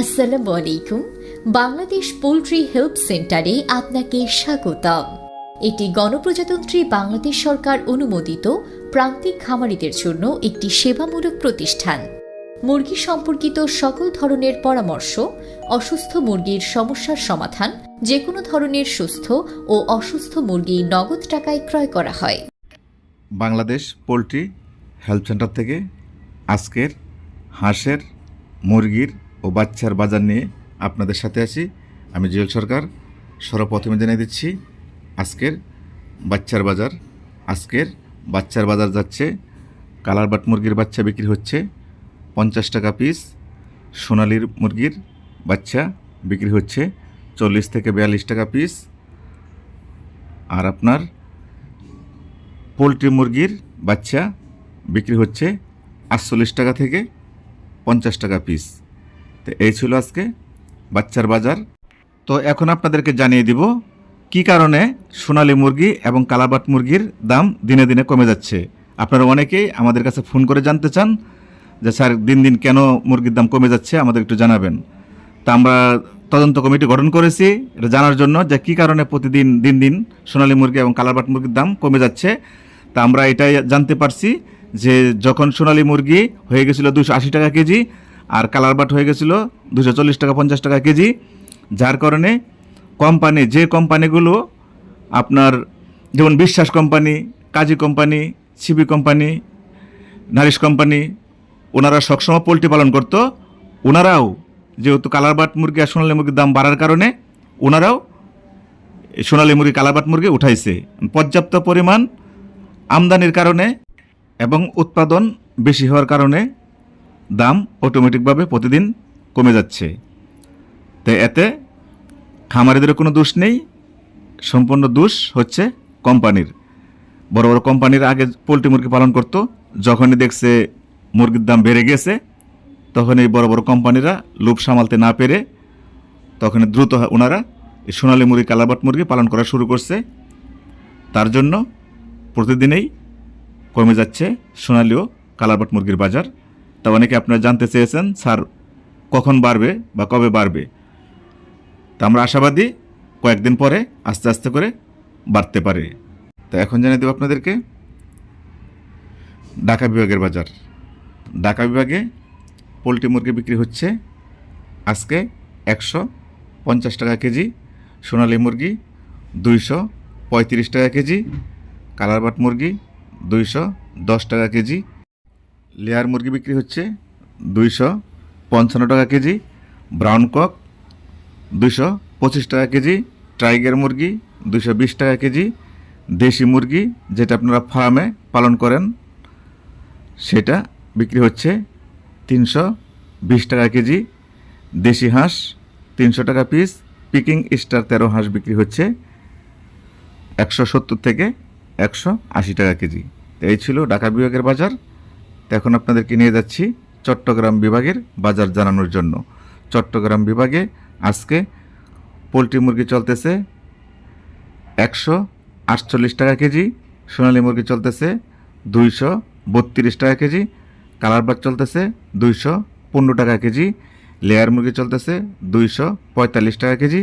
আসসালামু আলাইকুম Bangladesh poultry help সেন্টারে আপনাকে স্বাগতম। এটি গণপ্রজাতন্ত্রী বাংলাদেশ সরকার অনুমোদিত প্রান্তিক খামারিদের জন্য একটি সেবামূলক প্রতিষ্ঠান। মুরগি সম্পর্কিত সকল ধরনের পরামর্শ, অসুস্থ মুরগির সমস্যার সমাধান যে কোনো ধরনের সুস্থ ও অসুস্থ মুরগি নগদ টাকায় ক্রয় করা হয়। বাংলাদেশ পোলট্রি হেলথ সেন্টার থেকে আজকের হাঁসের, মুরগির ও বাচ্চার বাজার নিয়ে আপনাদের সাথে আছি। আমি জুয়েল সরকার, সর্বপ্রথমে জানিয়ে দিচ্ছি, আজকের বাচ্চার বাজার, আজকের বাচ্চার বাজার যাচ্ছে কালার বাট মুরগির বাচ্চা বিক্রি হচ্ছে, পঞ্চাশ টাকা পিস সোনালির মুরগির বাচ্চা বিক্রি হচ্ছে, চল্লিশ থেকে বিয়াল্লিশ টাকা পিস আর আপনার পোলট্রি মুরগির বাচ্চা বিক্রি হচ্ছে আটচল্লিশ টাকা থেকে পঞ্চাশ টাকা পিস তো এই ছিল আজকে বাচ্চার বাজার। তো এখন আপনাদেরকে জানিয়ে দিব, কি কারণে সোনালী মুরগি এবং কালাবাট মুরগির দাম দিনে দিনে কমে যাচ্ছে? আপনারা অনেকেই আমাদের কাছে ফোন করে জানতে চান যে, স্যার, দিন দিন কেন মুরগির দাম কমে যাচ্ছে? আমাদের একটু জানাবেন। তা আমরা তদন্ত কমিটি গঠন করেছি, এটা জানার জন্য যে, কী কারণে প্রতিদিন, দিন দিন সোনালী মুরগি এবং কালারবাট মুরগির দাম কমে যাচ্ছে? তা আমরা এটাই জানতে পারছি যে, যখন সোনালী মুরগি হয়ে গেছিল দুশো আশি টাকা কেজি আর কালার বাট হয়ে গেছিল দুশো চল্লিশ টাকা, পঞ্চাশ টাকা কেজি, যার কারণে কোম্পানি, যে কোম্পানিগুলো আপনার যেমন Biswas company, Kazi company, CB company Nourish company, ওনারা সবসময় পোলট্রি পালন করতো। ওনারাও যেহেতু কালারবাট মুরগি আর সোনালী মুরগির দাম বাড়ার কারণে ওনারাও সোনালী মুরগি কালারবাট মুরগি উঠাইছে। পর্যাপ্ত পরিমাণ আমদানির কারণে এবং উৎপাদন বেশি হওয়ার কারণে দাম অটোমেটিকভাবে প্রতিদিন কমে যাচ্ছে। তাই এতে খামারিদের কোনো দোষ নেই, সম্পূর্ণ দোষ হচ্ছে কোম্পানির। বড় বড় কোম্পানির আগে পোলট্রি মুরগি পালন করতো, যখনই দেখছে মুরগির দাম বেড়ে গেছে তখন এই বড় বড় কোম্পানিরা লোভ সামালতে না পেরে তখন দ্রুত ওনারা এই সোনালী মুরগি, কালাবাট মুরগি পালন করা শুরু করছে। তার জন্য প্রতিদিনেই কমে যাচ্ছে সোনালী ও কালাবাট মুরগির বাজার। তা অনেকে আপনারা জানতে চেয়েছেন, স্যার কখন বাড়বে বা কবে বাড়বে? তা আমরা আশাবাদী কয়েকদিন পরে আস্তে আস্তে করে বাড়তে পারে। তো এখন জানিয়ে দেবো আপনাদেরকে, ঢাকা বিভাগের বাজার। ঢাকা বিভাগে পোলট্রি মুরগি বিক্রি হচ্ছে আজকে একশো পঞ্চাশ টাকা কেজি, সোনালী মুরগি দুইশো পঁয়ত্রিশ টাকা কেজি, কালারবাট মুরগি দুইশো দশ টাকা কেজি লেয়ার মুরগি বিক্রি হচ্ছে দুইশো পঞ্চান্ন টাকা কেজি ব্রাউন কক দুশো পঁচিশ টাকা কেজি টাইগার মুরগি দুশো বিশ টাকা কেজি, দেশি মুরগি যেটা আপনারা ফার্মে পালন করেন, সেটা বিক্রি হচ্ছে তিনশো বিশ টাকা কেজি, দেশি হাঁস তিনশো টাকা পিস পিকিং স্টার তেরো হাঁস বিক্রি হচ্ছে একশো সত্তর থেকে একশো আশি টাকা কেজি। এই ছিল ঢাকা বিভাগের বাজার। এখন আপনাদেরকে নিয়ে যাচ্ছি চট্টগ্রাম বিভাগের বাজার জানানোর জন্য। চট্টগ্রাম বিভাগে আজকে পোলট্রি মুরগি চলতেছে একশো আটচল্লিশ টাকা কেজি, সোনালী মুরগি চলতেছে দুইশো বত্রিশ টাকা কেজি কালারবাট চলতেছে দুইশো পনেরো টাকা কেজি, লেয়ার মুরগি চলতেছে দুইশো পঁয়তাল্লিশ টাকা কেজি,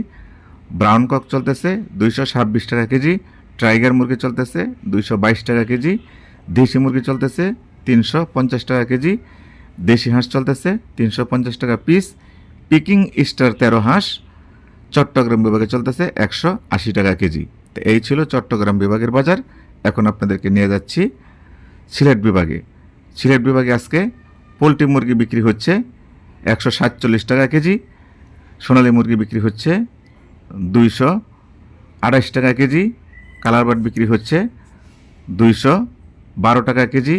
ব্রাউন কক চলতেছে দুইশো ছাব্বিশ টাকা কেজি, টাইগার মুরগি চলতেছে দুইশো বাইশ টাকা কেজি, দেশি মুরগি চলতেছে তিনশো পঞ্চাশ টাকা কেজি। দেশি হাঁস চলতেছে, তিনশো পঞ্চাশ টাকা পিস পিকিং স্টার তেরো হাঁস, চট্টগ্রাম বিভাগে চলতেছে একশো আশি টাকা কেজি। তো এই ছিল চট্টগ্রাম বিভাগের বাজার। এখন আপনাদেরকে নিয়ে যাচ্ছি সিলেট বিভাগে। সিলেট বিভাগে আজকে পোলট্রি মুরগি বিক্রি হচ্ছে একশো সাতচল্লিশ টাকা কেজি। সোনালী মুরগি বিক্রি হচ্ছে দুইশো আড়াইশ টাকা কেজি। কালারবাট বিক্রি হচ্ছে দুইশো বারো টাকা কেজি।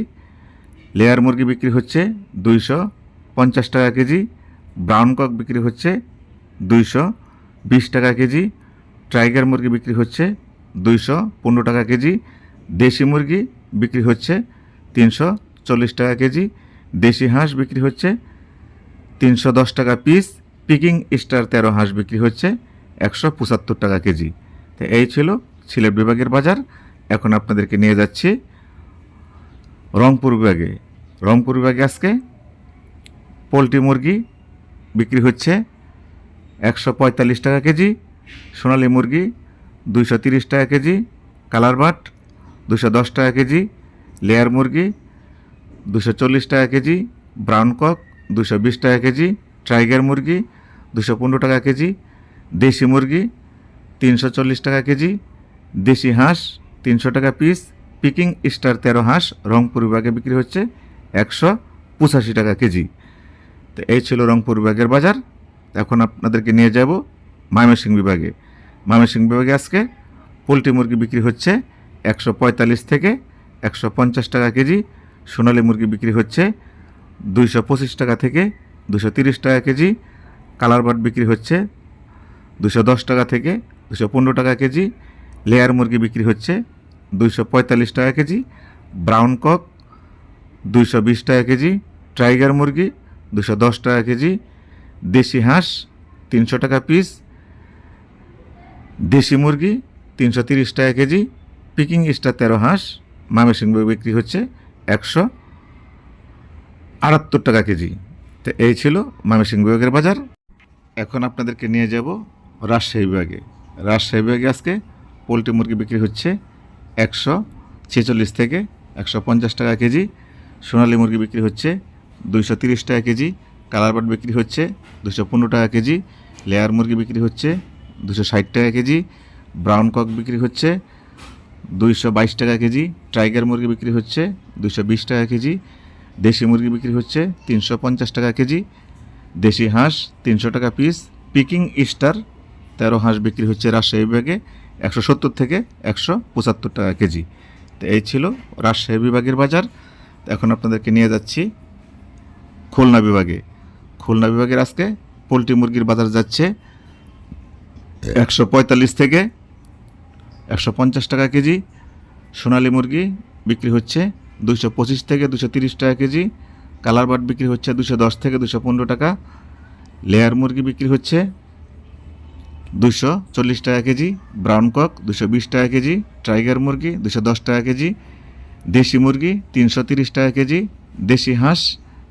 লেয়ার মুরগি বিক্রি হচ্ছে দুইশো পঞ্চাশ টাকা কেজি, ব্রাউন কক বিক্রি হচ্ছে দুইশো বিশ টাকা কেজি, টাইগার মুরগি বিক্রি হচ্ছে দুইশো পনেরো টাকা কেজি, দেশি মুরগি বিক্রি হচ্ছে তিনশো চল্লিশ টাকা কেজি, দেশি হাঁস বিক্রি হচ্ছে তিনশো দশ টাকা পিস, পিকিং স্টার তেরো হাঁস বিক্রি হচ্ছে একশো পঁচাত্তর টাকা কেজি। তো এই ছিল সিলেট বিভাগের বাজার। এখন আপনাদেরকে নিয়ে যাচ্ছি রংপুর বিভাগে। রংপুর বিভাগে আজকে পোলট্রি মুরগি বিক্রি হচ্ছে একশো পঁয়তাল্লিশ টাকা কেজি, সোনালী মুরগি দুইশো তিরিশ টাকা কেজি, কালার বাট দুশো দশ টাকা কেজি, লেয়ার মুরগি দুশো চল্লিশ টাকা কেজি, ব্রাউন কক দুশো বিশ টাকা কেজি, টাইগার মুরগি দুশো পনেরো টাকা কেজি, দেশি মুরগি তিনশো চল্লিশ টাকা কেজি, দেশি হাঁস তিনশো টাকা পিস পিকিং স্টার তেরো হাঁস রংপুর বিভাগে বিক্রি হচ্ছে একশো পঁচাশি টাকা কেজি। তো এই ছিল রংপুর বিভাগের বাজার। এখন আপনাদেরকে নিয়ে যাব ময়মনসিংহ বিভাগে। ময়মনসিংহ বিভাগে আজকে পোলট্রি মুরগি বিক্রি হচ্ছে একশো পঁয়তাল্লিশ থেকে একশো পঞ্চাশ টাকা কেজি। সোনালী মুরগি বিক্রি হচ্ছে দুইশো পঁচিশ টাকা থেকে দুশো তিরিশ টাকা কেজি। কালার বাট বিক্রি হচ্ছে দুশো দশ টাকা থেকে দুশো পনেরো টাকা কেজি। লেয়ার মুরগি বিক্রি হচ্ছে দুইশো পঁয়তাল্লিশ টাকা কেজি ব্রাউন কক দুইশো বিশ টাকা কেজি টাইগার মুরগি দুশো দশ টাকা কেজি, দেশি হাঁস, তিনশো টাকা পিস দেশি মুরগি, তিনশো তিরিশ টাকা কেজি পিকিং স্টার তেরো হাঁস ময়মনসিংহ বিক্রি হচ্ছে একশো আটাত্তর টাকা কেজি। তো এই ছিল ময়মনসিংহ বিভাগের বাজার। এখন আপনাদেরকে নিয়ে যাব রাজশাহী বিভাগে। রাজশাহী বিভাগে আজকে পোলট্রি মুরগি বিক্রি হচ্ছে একশো ছেচল্লিশ থেকে একশো পঞ্চাশ টাকা কেজি। সোনালী মুরগি বিক্রি হচ্ছে দুইশো তিরিশ টাকা কেজি। কালার বাট বিক্রি হচ্ছে দুশো পনেরো টাকা কেজি। লেয়ার মুরগি বিক্রি হচ্ছে দুশো ষাট টাকা কেজি। ব্রাউন কক বিক্রি হচ্ছে দুইশো বাইশ টাকা কেজি। টাইগার মুরগি বিক্রি হচ্ছে দুশো বিশ টাকা কেজি। দেশি মুরগি বিক্রি হচ্ছে তিনশো পঞ্চাশ টাকা কেজি। দেশি হাঁস তিনশো টাকা পিস। পিকিং স্টার তেরো হাঁস বিক্রি হচ্ছে রাজশাহী বিভাগে একশো সত্তর থেকে একশো পঁচাত্তর টাকা কেজি। তো এই ছিল রাজশাহী বিভাগের বাজার। এখন আপনাদেরকে নিয়ে যাচ্ছি খুলনা বিভাগে। খুলনা বিভাগের আজকে পোলট্রি মুরগির বাজার যাচ্ছে একশো পঁয়তাল্লিশ থেকে একশো পঞ্চাশ টাকা কেজি। সোনালী মুরগি বিক্রি হচ্ছে দুশো পঁচিশ থেকে দুশো তিরিশ টাকা কেজি। কালার বাট বিক্রি হচ্ছে দুশো দশ থেকে দুশো পনেরো টাকা। লেয়ার মুরগি বিক্রি হচ্ছে দুশো চল্লিশ টাকা কেজি ব্রাউন কক দুশো বিশ টাকা কেজি টাইগার মুরগি দুশো দশ টাকা কেজি দেশি মুরগি, তিনশো তিরিশ টাকা কেজি দেশি হাঁস,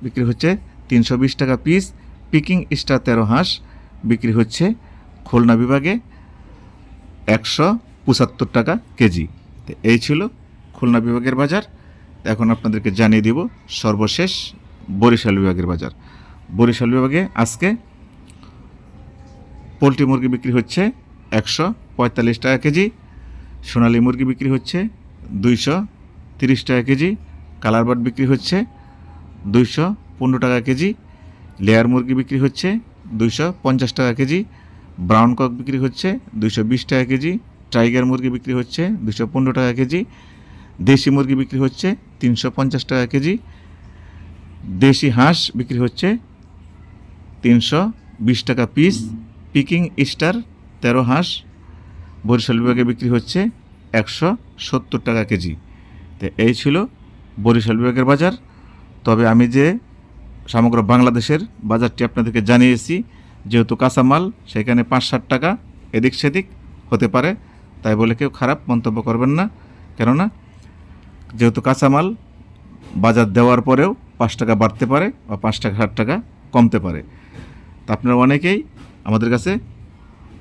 বিক্রি হচ্ছে তিনশো বিশ টাকা পিস। পিকিং স্টার তেরো হাঁস, বিক্রি হচ্ছে খুলনা বিভাগে একশো পঁচাত্তর টাকা কেজি। তো এই ছিল খুলনা বিভাগের বাজার। এখন আপনাদেরকে জানিয়ে দিব সর্বশেষ বরিশাল বিভাগের বাজার। বরিশাল বিভাগে আজকে পোলট্রি মুরগি বিক্রি হচ্ছে একশো পঁয়তাল্লিশ টাকা কেজি, সোনালী মুরগি বিক্রি হচ্ছে দুইশো তিরিশ টাকা কেজি, কালার বাট বিক্রি হচ্ছে দুইশো পনেরো টাকা কেজি, লেয়ার মুরগি বিক্রি হচ্ছে দুইশো পঞ্চাশ টাকা কেজি, ব্রাউন কক বিক্রি হচ্ছে দুইশো বিশ টাকা কেজি, টাইগার মুরগি বিক্রি হচ্ছে দুশো পনেরো টাকা কেজি, দেশি মুরগি বিক্রি হচ্ছে তিনশো পঞ্চাশ টাকা কেজি, দেশি হাঁস বিক্রি হচ্ছে তিনশো বিশ টাকা পিস পিকিং স্টার তেরো হাঁস, বরিশাল বিভাগে বিক্রি হচ্ছে একশো সত্তর টাকা কেজি। তো এই ছিল বরিশাল বিভাগের বাজার। তবে আমি যে সমগ্র বাংলাদেশের বাজারটি আপনাদেরকে জানিয়েছি, যেহেতু কাঁচামাল, সেখানে পাঁচ ষাট টাকা এদিক সেদিক হতে পারে, তাই বলে কেউ খারাপ মন্তব্য করবেন না। কেননা, যেহেতু কাঁচামাল বাজার দেওয়ার পরেও পাঁচ টাকা বাড়তে পারে বা পাঁচ টাকা, ষাট টাকা কমতে পারে। তা আপনারা অনেকেই আমাদের কাছে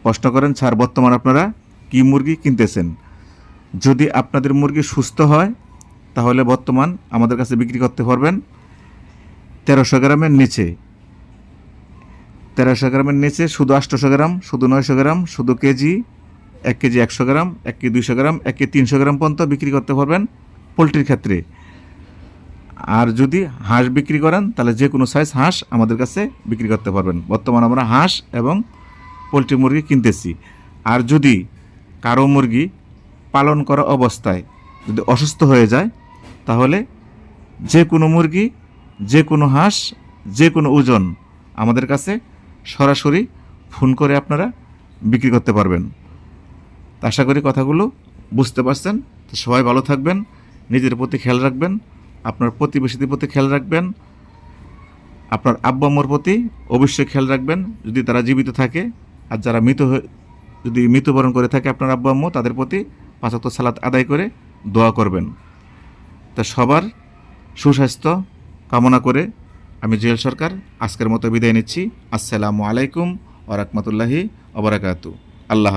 প্রশ্ন করেন, স্যার, বর্তমান আপনারা কী মুরগি কিনতেছেন? যদি আপনাদের মুরগি সুস্থ হয়, তাহলে বর্তমান আমাদের কাছে বিক্রি করতে পারবেন তেরোশো গ্রামের নিচে। তেরোশো গ্রামের নিচে শুধু আটশোশো গ্রাম, শুধু নয়শো গ্রাম, শুধু কেজি, এক কেজি একশো গ্রাম, এক কেজি দুইশো গ্রাম, এক কেজি তিনশো গ্রাম পর্যন্ত বিক্রি করতে পারবেন পোলট্রির ক্ষেত্রে। আর যদি হাঁস বিক্রি করেন, তাহলে যে কোনো সাইজ হাঁস আমাদের কাছে বিক্রি করতে পারবেন। বর্তমানে আমরা হাঁস এবং পোলট্রি মুরগি কিনতেছি। আর যদি কারও মুরগি পালন করা অবস্থায় যদি অসুস্থ হয়ে যায়, তাহলে যে কোনো মুরগি, যে কোনো হাঁস, যে কোনো ওজন আমাদের কাছে সরাসরি ফোন করে আপনারা বিক্রি করতে পারবেন। আশা করি কথাগুলো বুঝতে পারছেন। সবাই ভালো থাকবেন, নিজের প্রতি খেয়াল রাখবেন। আপনার প্রতিবেশীদের প্রতি খেয়াল রাখবেন, আপনার আব্বা আম্মুর প্রতি অবশ্যই খেয়াল রাখবেন, যদি তারা জীবিত থাকে, আর যারা মৃত যদি মৃত্যুবরণ করে থাকে আপনার আব্বা আম্মু, তাদের প্রতি পাঁচক্ত সালাত আদায় করে দোয়া করবেন। তা সবার সুস্বাস্থ্য কামনা করে আমি জুয়েল সরকার, আজকের মতো বিদায় নিচ্ছি। আসসালামু আলাইকুম ওরহমতুল্লাহি ওবরাকাতু আল্লাহ হাফেজ।